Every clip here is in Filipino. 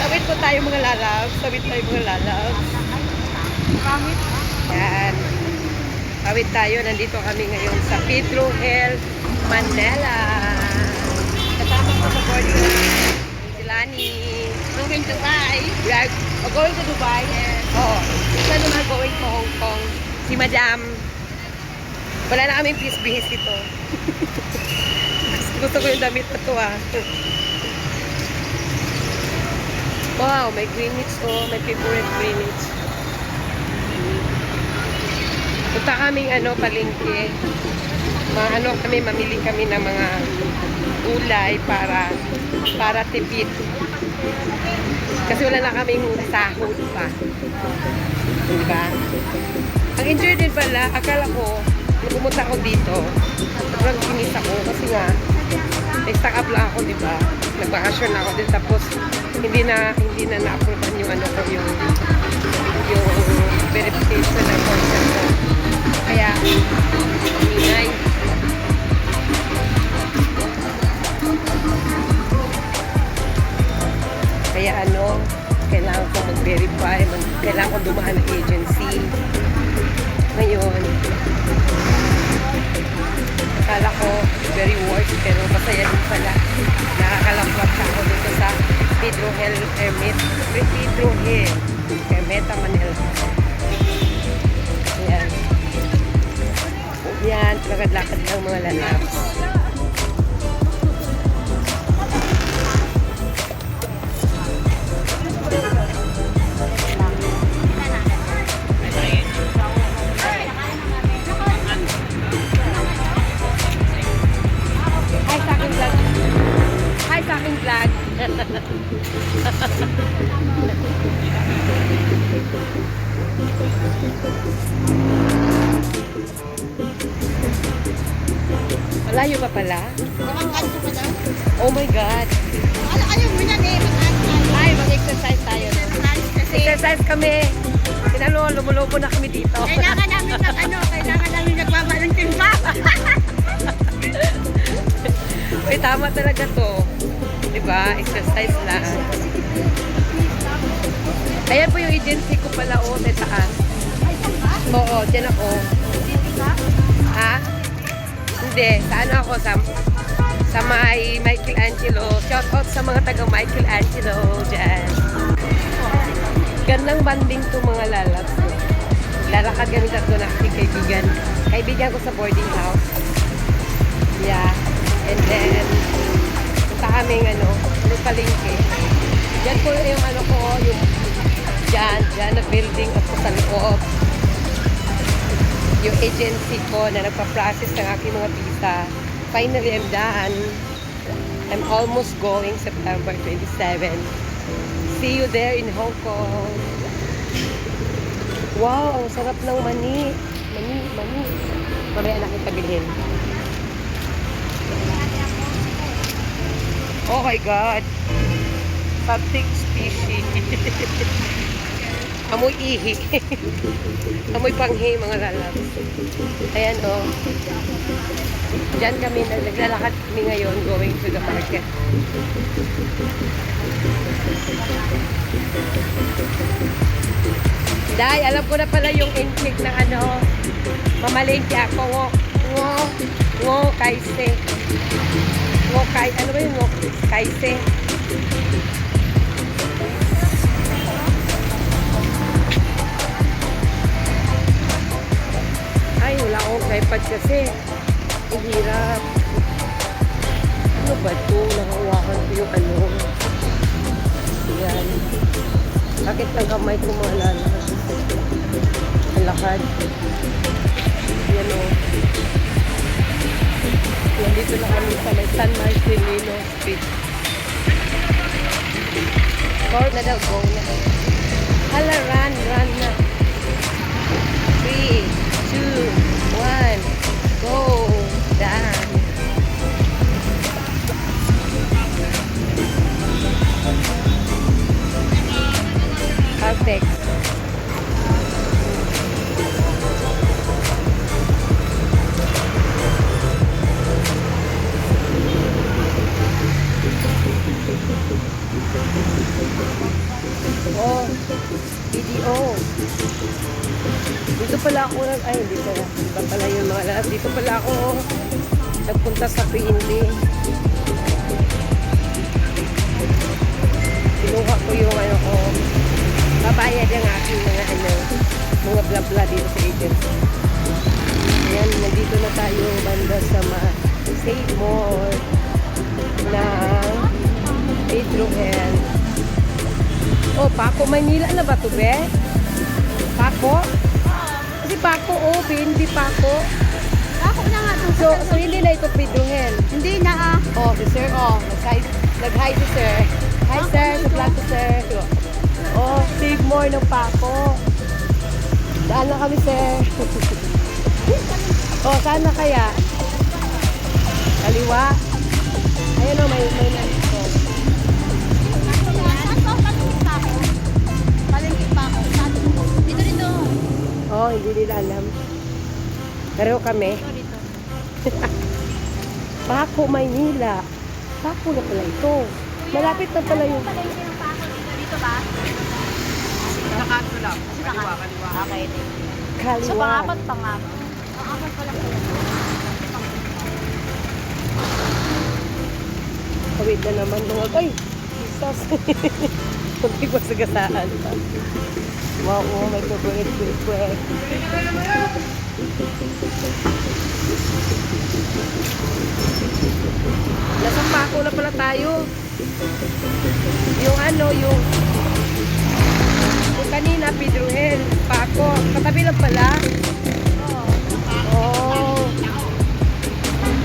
Tawid po tayo mga lalabs. Tawid tayo mga lalabs. Yan. Tawid tayo. Nandito kami ngayon sa Pedro Hill, Manila. Kasama ko sa boarding si Lani. Going to Dubai. We are going to Dubai. Yes. Oh. Isa naman going to Hong Kong. Si Madam. Wala na kaming peace-bihis dito. Gusto ko yung damit na to ah. Wow, may Greenwich oh. May favorite Greenwich. Punta kaming ano, palengke. Maano kami, mamili kami ng mga gulay para para tipid. Kasi wala na kaming sahod pa. Diba? Ang enjoy din pala, akala ko, nung pumunta ako dito, sobrang kinis ako kasi nga, na-stack up lang ako, di ba? Nagbakasyon ako din tapos hindi na hindi na na-approvean yung ano ko yung yung verification ng consent ko. Kaya, ingay. Kaya ano, kailangan ko mag-verify, mag- kailangan ko dumaan ng agency. Ngayon, akala ko very worst pero masaya din pala. Nakakalapwat ako dito sa Pedro Hill Hermit. Pedro Hill, Hermeta, Manila. Yan. Yan, lakad-lakad lang mga lalabs. Malayo pa pala? Oh my God. Ay, mag-exercise tayo. Exercise kami. Tinalo, lumulobo na kami dito. Kailangan namin ng ano, kailangan namin nagbaba ng timba. Uy, tama talaga to. Diba? Exercise lang. Ayan po yung agency ko pala, oh, sa taas. Oo, dyan ako. Ha? Hindi, sa ano ako, sa, sa may Michelangelo. Shout out sa mga taga Michelangelo dyan. Gandang banding to mga lalabs. Lalakad kami tatlo na aking kaibigan. Kaibigan ko sa boarding house. Yeah. And then, kaming ano, palengke. Diyan po yung ano ko, yung dyan, dyan na building ako sa loob. Yung agency ko na nagpa-process ng aking mga visa. Finally, I'm done. I'm almost going September 27. See you there in Hong Kong. Wow, ang sarap ng mani. Mani, mani. Mamaya na kita bilhin. Oh my God. Something species. Amoy ihi. Amoy panghi, mga lalabs. Ayan, oh. Diyan kami, naglalakad kami ngayon going to the market. Dahil alam ko na pala yung intake na ano, mamalengke ako. Ngo, ngo, ngo, kaise. Ngo, kay, ano ba yung ngo, kaise? Ay, wala akong tripod kasi. Ang hirap. Ano ba ito? Nakawakan ko yung ano. Yan. Bakit ang kamay ko? Ang lakad. Yan o. Nandito na kami sa may San Marcelino Street. Go na daw, go na. Hala, run, run na. Three, two, one, go. Dito pala ako nag... Ay, pala. Iba pala yung mga lahat. Dito pala ako nagpunta sa PND. Kinuha ko yung ano ko. Babayad yung aking mga ano, mga bla bla dito sa agency. Ayan, nandito na tayo banda sa ma Save More ng Pedro Health. Oh, Paco, Maynila na ba to, be? Paco? Kasi Paco, oh, hindi Paco. Ako na nga itong So, so hindi na ito Pedrohel. Hindi na ah. Oh, si sir, oh, nag-hi, nag-hi si sir. Hi, sir, sa vlog ko, sir. Oh, save more ng Paco. Saan na kami, sir? oh, saan na kaya? Kaliwa? Pero kami. Paco, Maynila. Paco na pala ito. Malapit na pala yung... Palengke ng pa ako dito. Ba? Nakato lang. Kaliwa, kaliwa. Okay. So, Kaliwa. pangapat, pangapat. Pangapat pala pala. Kawid na naman mga... Ay! Jesus! Kunti ko sa gasaan pa. Wow, oh, may favorite quick Nasa Paco na pala tayo. Yung ano, yung... Yung kanina, Pedrohel, Paco. Katabi lang pala. Oh.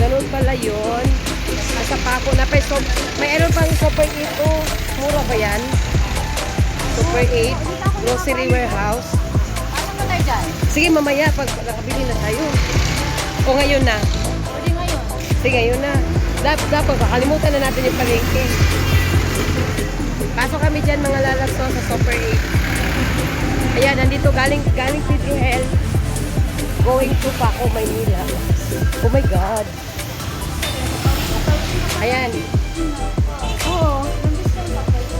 Ganun pala yun. Nasa Paco na pa. So, mayroon pang Super 8. Oh, mura ba yan? Super 8. Grocery warehouse. Tayo dyan? Sige, mamaya pag nakabili na tayo. O ngayon na. Pwede ngayon. Sige, ngayon na. Dapat, dapat, kakalimutan na natin yung palengke. Pasok kami dyan mga lalaso sa Super 8. Ayan, nandito galing, galing Pedro Hell. Going to Paco, Maynila. Oh my God. Ayan. Oo. Kayo?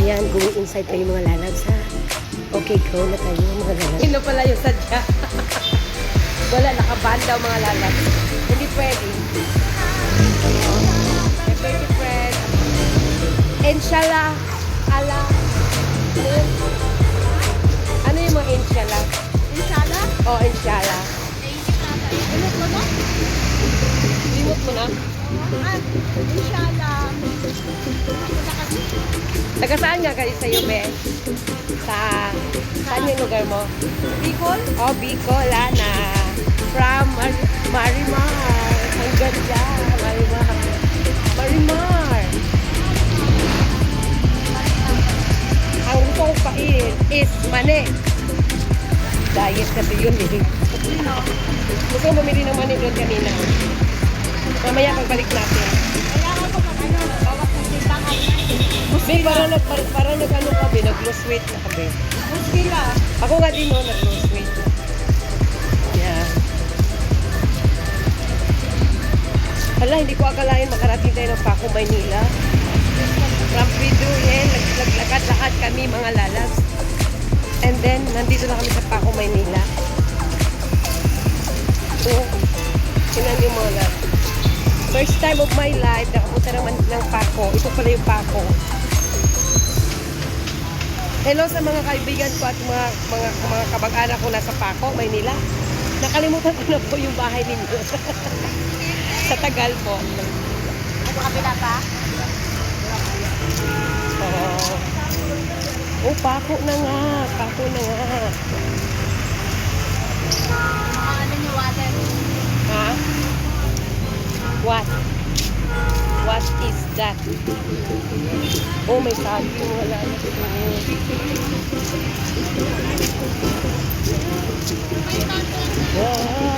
Ayan, going inside tayo mga lalabs ha. Okay, go na tayo mga lalabs. Sino pala yung sadya? Wala, nakaban daw mga lalabs. Hindi pwede. Pwede friend. Inshallah. Ala. Ano yun? Yung mga inshallah? Inshallah. Oh, inshallah. Ulot mo na? Limot mo na. Ah, inshallah. Taga saan nga kayo sa'yo, Be? Sa... Saan yung lugar mo? Bicol? Oh, Bicolana. From Mar- Marimar. Ang ganda. Marimar. Marimar. Ang gusto kong kainin is mani. Diet kasi yun eh. Gusto kong bumili ng mani doon kanina. Mamaya pagbalik natin. Kailangan ko mag ano, bawas ng timbangan. Be, parang nag, parang nag ano nag-lose weight na ka, Be. Muskila. Ako nga din, no, nag-lose weight. Yeah. Hala, hindi ko akalain makarating tayo ng Paco, Maynila. From Pedrohen, naglakad-lakad kami mga lalas. And then, nandito na kami sa Paco, Maynila. So, sinan yung mga lalas. First time of my life, nakapunta naman ng Paco. Ito pala yung Paco. Hello sa mga kaibigan ko at mga mga mga kabag-anak ko nasa Paco, Maynila. Nakalimutan ko na po yung bahay ninyo. sa Tagal po. Ano kabila pa? Oh. Oh, Paco na nga. Paco na nga. Ano niyo water. Ha? What? trash is that? Oh, may saging. Wala na ito. Wow.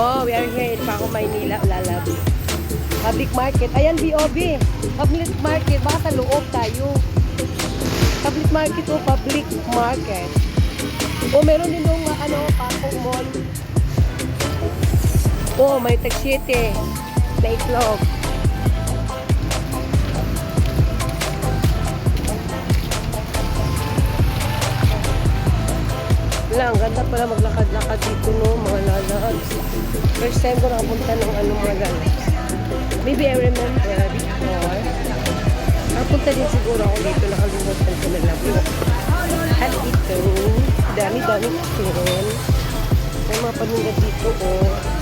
Oh, we are here in Paco, Maynila. Lalab. Public market. Ayan, B.O.B. Public market. Baka sa loob tayo. Public market o public market. Oh, meron din nung ano, Paco Mall. Oh, may tag-7 sa itlog. Wala, ang ganda pala maglakad-lakad dito no, mga lalags. First time ko nakapunta ng ano mga lalags. Maybe I remember before. Nakapunta din siguro ako dito, nakalimutan ko na lang. At ito, dami-dami kasi rin. May mga paninda dito, oh.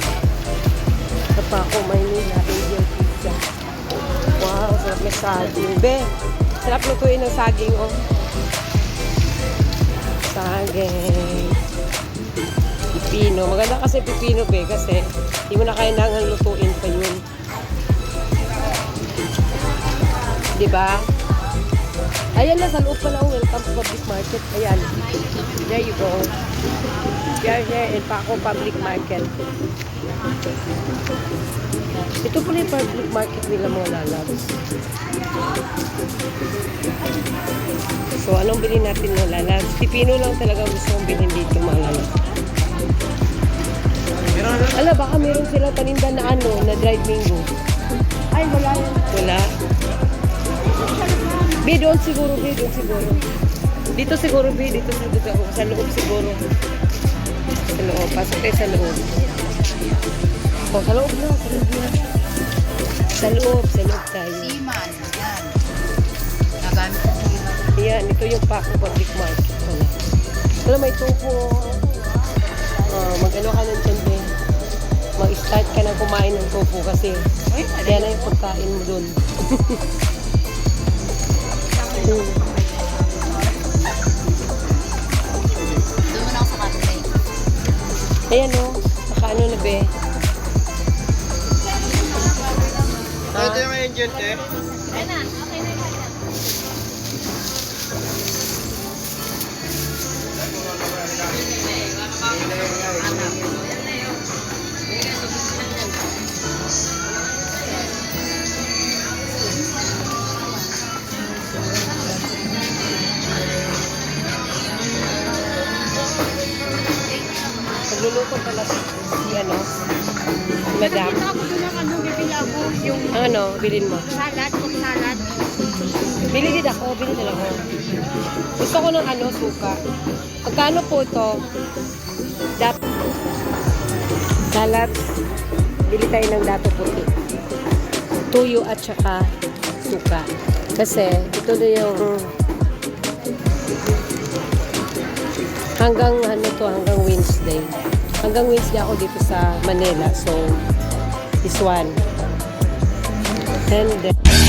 Sa Paco, Maynila, Indian pizza. Wow, sarap na saging. Be, sarap lutuin ng saging, oh. Saging. Pipino. Maganda kasi pipino, be, kasi hindi mo na kailangan lutuin pa yun. Di ba? Ayan na, sa loob pala, oh, welcome to public market. Ayan. There you go. We are here in Paco Public Market. Ito pala yung public market nila mga lalabs. So, anong bilhin natin mga lalabs? Pipino lang talaga gusto kong bilhin dito mga lalabs. Ala, baka meron silang paninda na ano, na dried mango. Ay, wala yan. Wala. Be, doon siguro, be, doon siguro. Dito siguro, be, dito sa, dito, sa loob siguro. Sa loob, pasok tayo sa loob. Oh, sa loob na, sa loob na. Sa loob, sa loob tayo. Siman. Yan. Nagamit sa siman. Ayan, ito yung Paco Public Market. Wala. Wala, may tupo. Uh, mag-ano ka ng tiyan, be. Mag-start ka na kumain ng tofu kasi Uy, yan na yung pagkain mo dun. Doon mo na ako sa cafe. Ayan o, nakaano na be. Ha? Ito yung engine, te. Ayun na, Nagluluto pala si, si ano, si madam. Ako doon ang ano, bibili ako yung Ang ano, bilin mo. salad, kung salad. Bili din ako, bili din ako. Gusto ko ng ano, suka. Magkano po ito? Dat Salat. Bili tayo ng dato puti. Tuyo at saka suka. Kasi ito na yung hanggang ano to, hanggang Wednesday. Hanggang Wednesday ako dito sa Manila. So, this one. And then,